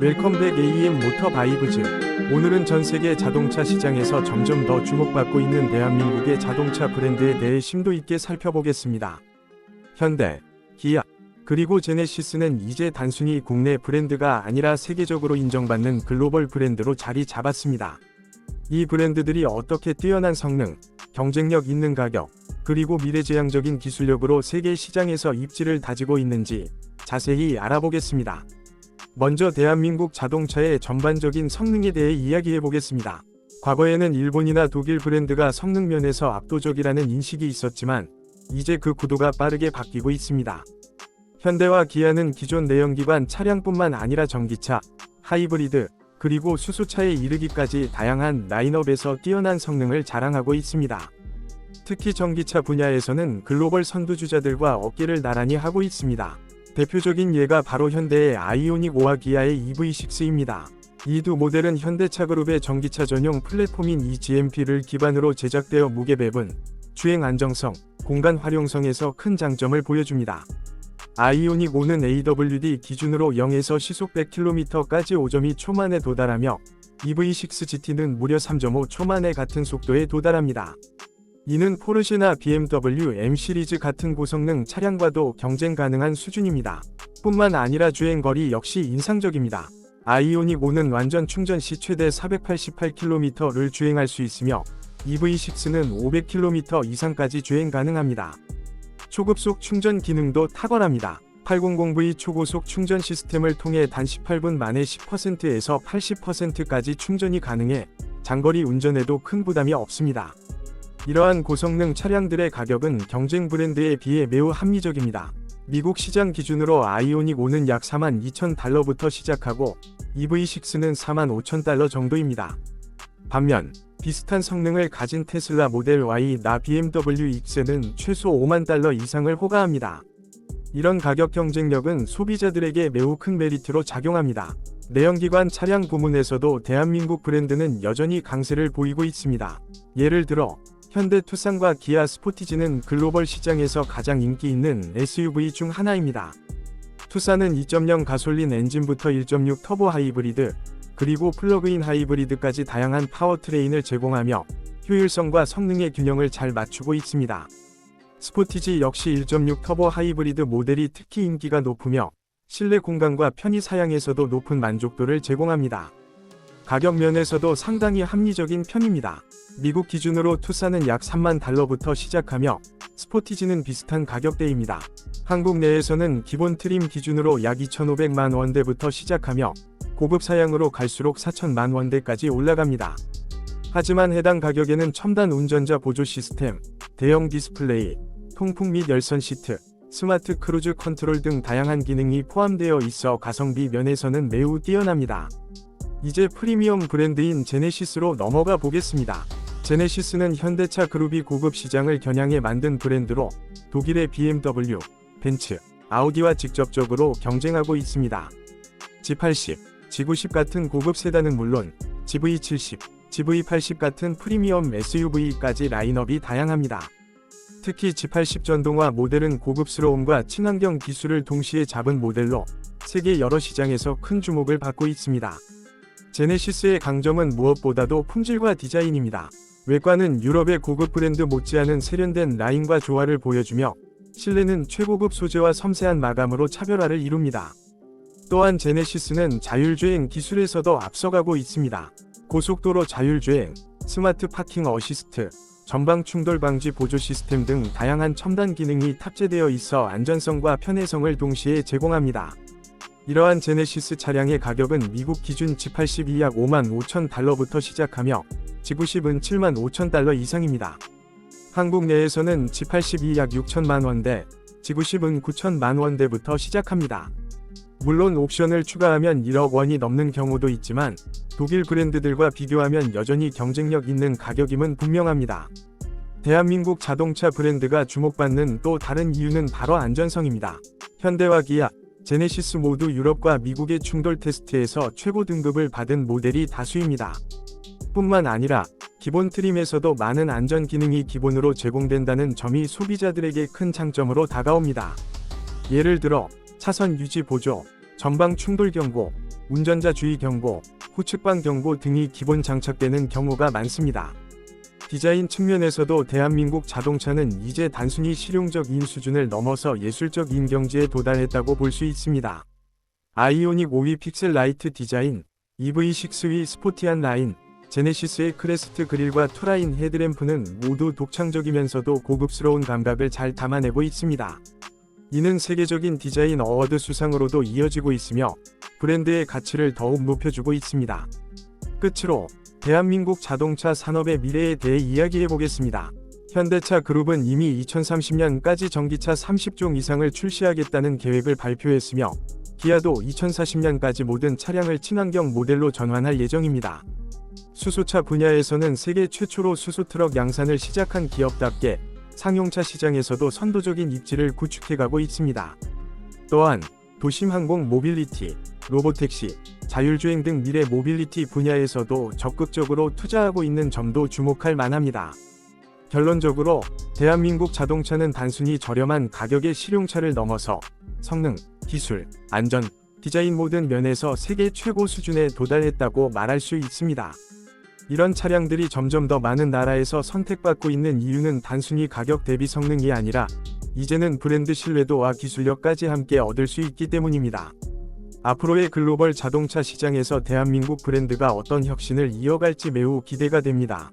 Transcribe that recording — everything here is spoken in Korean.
웰컴백 AEM 모터 바이브즈. 오늘은 전 세계 자동차 시장에서 점점 더 주목받고 있는 대한민국의 자동차 브랜드에 대해 심도 있게 살펴보겠습니다. 현대, 기아, 그리고 제네시스는 이제 단순히 국내 브랜드가 아니라 세계적으로 인정받는 글로벌 브랜드로 자리 잡았습니다. 이 브랜드들이 어떻게 뛰어난 성능, 경쟁력 있는 가격, 그리고 미래지향적인 기술력으로 세계 시장에서 입지를 다지고 있는지 자세히 알아보겠습니다. 먼저 대한민국 자동차의 전반적인 성능에 대해 이야기해 보겠습니다. 과거에는 일본이나 독일 브랜드가 성능 면에서 압도적이라는 인식이 있었지만 이제 그 구도가 빠르게 바뀌고 있습니다. 현대와 기아는 기존 내연기관 차량뿐만 아니라 전기차, 하이브리드, 그리고 수소차에 이르기까지 다양한 라인업에서 뛰어난 성능을 자랑하고 있습니다. 특히 전기차 분야에서는 글로벌 선두주자들과 어깨를 나란히 하고 있습니다. 대표적인 예가 바로 현대의 아이오닉 5와 기아의 EV6입니다. 이 두 모델은 현대차 그룹의 전기차 전용 플랫폼인 eGMP를 기반으로 제작되어 무게 배분, 주행 안정성, 공간 활용성에서 큰 장점을 보여줍니다. 아이오닉 5는 AWD 기준으로 0에서 시속 100km까지 5.2 초만에 도달하며 EV6 GT는 무려 3.5 초만에 같은 속도에 도달합니다. 이는 포르쉐나 BMW M 시리즈 같은 고성능 차량과도 경쟁 가능한 수준입니다. 뿐만 아니라 주행거리 역시 인상적입니다. 아이오닉 5는 완전 충전 시 최대 488km를 주행할 수 있으며 EV6는 500km 이상까지 주행 가능합니다. 초급속 충전 기능도 탁월합니다. 800V 초고속 충전 시스템을 통해 단 18분 만에 10%에서 80%까지 충전이 가능해 장거리 운전에도 큰 부담이 없습니다. 이러한 고성능 차량들의 가격은 경쟁 브랜드에 비해 매우 합리적입니다. 미국 시장 기준으로 아이오닉 5는 약 4만 2천 달러부터 시작하고 EV6는 4만 5천 달러 정도입니다. 반면 비슷한 성능을 가진 테슬라 모델 Y나 BMW X는 최소 5만 달러 이상을 호가합니다. 이런 가격 경쟁력은 소비자들에게 매우 큰 메리트로 작용합니다. 내연기관 차량 부문에서도 대한민국 브랜드는 여전히 강세를 보이고 있습니다. 예를 들어 현대 투싼과 기아 스포티지는 글로벌 시장에서 가장 인기 있는 SUV 중 하나입니다. 투싼은 2.0 가솔린 엔진부터 1.6 터보 하이브리드, 그리고 플러그인 하이브리드까지 다양한 파워트레인을 제공하며 효율성과 성능의 균형을 잘 맞추고 있습니다. 스포티지 역시 1.6 터보 하이브리드 모델이 특히 인기가 높으며 실내 공간과 편의 사양에서도 높은 만족도를 제공합니다. 가격 면에서도 상당히 합리적인 편입니다. 미국 기준으로 투싼은 약 3만 달러부터 시작하며 스포티지는 비슷한 가격대입니다. 한국 내에서는 기본 트림 기준으로 약 2,500만 원대부터 시작하며 고급 사양으로 갈수록 4천만 원대까지 올라갑니다. 하지만 해당 가격에는 첨단 운전자 보조 시스템, 대형 디스플레이, 통풍 및 열선 시트, 스마트 크루즈 컨트롤 등 다양한 기능이 포함되어 있어 가성비 면에서는 매우 뛰어납니다. 이제 프리미엄 브랜드인 제네시스로 넘어가 보겠습니다. 제네시스는 현대차 그룹이 고급 시장을 겨냥해 만든 브랜드로 독일의 BMW, 벤츠, 아우디와 직접적으로 경쟁하고 있습니다. G80, G90 같은 고급 세단은 물론 GV70, GV80 같은 프리미엄 SUV까지 라인업이 다양합니다. 특히 G80 전동화 모델은 고급스러움과 친환경 기술을 동시에 잡은 모델로 세계 여러 시장에서 큰 주목을 받고 있습니다. 제네시스의 강점은 무엇보다도 품질과 디자인입니다. 외관은 유럽의 고급 브랜드 못지않은 세련된 라인과 조화를 보여주며 실내는 최고급 소재와 섬세한 마감으로 차별화를 이룹니다. 또한 제네시스는 자율주행 기술에서도 앞서가고 있습니다. 고속도로 자율주행, 스마트 파킹 어시스트, 전방 충돌 방지 보조 시스템 등 다양한 첨단 기능이 탑재되어 있어 안전성과 편의성을 동시에 제공합니다. 이러한 제네시스 차량의 가격은 미국 기준 G82 약 5만 5천 달러부터 시작하며 G90은 7만 5천 달러 이상입니다. 한국 내에서는 G82 약 6천만 원대, G90은 9천만 원대부터 시작합니다. 물론 옵션을 추가하면 1억 원이 넘는 경우도 있지만 독일 브랜드들과 비교하면 여전히 경쟁력 있는 가격임은 분명합니다. 대한민국 자동차 브랜드가 주목받는 또 다른 이유는 바로 안전성입니다. 현대와 기아, 제네시스 모두 유럽과 미국의 충돌 테스트에서 최고 등급을 받은 모델이 다수입니다. 뿐만 아니라 기본 트림에서도 많은 안전 기능이 기본으로 제공된다는 점이 소비자들에게 큰 장점으로 다가옵니다. 예를 들어 차선 유지 보조, 전방 충돌 경고, 운전자 주의 경보, 후측방 경보 등이 기본 장착되는 경우가 많습니다. 디자인 측면에서도 대한민국 자동차는 이제 단순히 실용적 인 수준을 넘어서 예술적 인 경지에 도달했다고 볼 수 있습니다. 아이오닉 5위 픽셀 라이트 디자인, EV6위 스포티한 라인, 제네시스의 크레스트 그릴과 투라인 헤드램프는 모두 독창적이면서도 고급스러운 감각을 잘 담아내고 있습니다. 이는 세계적인 디자인 어워드 수상으로도 이어지고 있으며 브랜드의 가치를 더욱 높여주고 있습니다. 끝으로 대한민국 자동차 산업의 미래에 대해 이야기해 보겠습니다. 현대차 그룹은 이미 2030년까지 전기차 30종 이상을 출시하겠다는 계획을 발표했으며 기아도 2040년까지 모든 차량을 친환경 모델로 전환할 예정입니다. 수소차 분야에서는 세계 최초로 수소트럭 양산을 시작한 기업답게 상용차 시장에서도 선도적인 입지를 구축해가고 있습니다. 또한 도심 항공 모빌리티, 로보택시, 자율주행 등 미래 모빌리티 분야에서도 적극적으로 투자하고 있는 점도 주목할 만합니다. 결론적으로 대한민국 자동차는 단순히 저렴한 가격의 실용차를 넘어서 성능, 기술, 안전, 디자인 모든 면에서 세계 최고 수준에 도달했다고 말할 수 있습니다. 이런 차량들이 점점 더 많은 나라에서 선택받고 있는 이유는 단순히 가격 대비 성능이 아니라 이제는 브랜드 신뢰도와 기술력까지 함께 얻을 수 있기 때문입니다. 앞으로의 글로벌 자동차 시장에서 대한민국 브랜드가 어떤 혁신을 이어갈지 매우 기대가 됩니다.